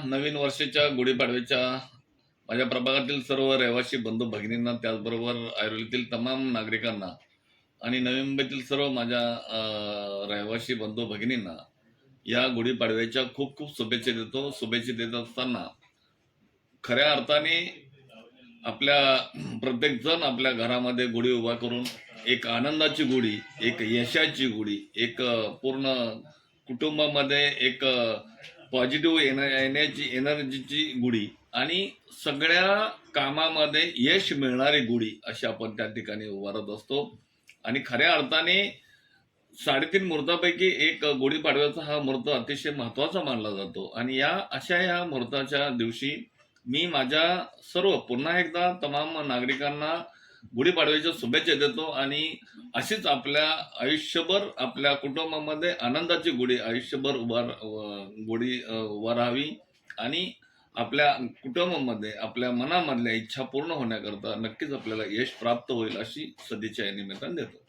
नवीन वर्षाच्या गुढीपाडव्याच्या माझ्या प्रभागातील सर्व रहिवासी बंधू भगिनींना त्याचबरोबर ऐरोलीतील तमाम नागरिकांना आणि नवी मुंबईतील सर्व माझ्या रहिवासी बंधू भगिनींना या गुढीपाडव्याच्या खूप खूप शुभेच्छा देतो. शुभेच्छा देत असताना खऱ्या अर्थाने आपल्या प्रत्येकजण आपल्या घरामध्ये गुढी उभा करून एक आनंदाची गुढी एक यशाची गुढी एक पूर्ण कुटुंबामध्ये एक पॉझिटिव्ह एन येण्याची एनर्जीची गुढी आणि सगळ्या कामामध्ये यश मिळणारी गुढी अशी आपण त्या ठिकाणी उभारत असतो. आणि खऱ्या अर्थाने साडेतीन मुहूर्तापैकी एक गुढीपाडव्याचा हा मुहूर्त अतिशय महत्त्वाचा मानला जातो. आणि या अशा या मुहूर्ताच्या दिवशी मी माझ्या सर्व पुन्हा एकदा तमाम नागरिकांना गुढीपाडव्याच्या शुभेच्छा देतो आणि अशीच आपल्या आयुष्यभर आपल्या कुटुंबामध्ये आनंदाची गुढी आयुष्यभर उभार गुढी उभा राहावी आणि आपल्या कुटुंबामध्ये आपल्या मनामधल्या इच्छा पूर्ण होण्याकरता नक्कीच आपल्याला यश प्राप्त होईल अशी सदिच्छा या निमित्ताने देतो.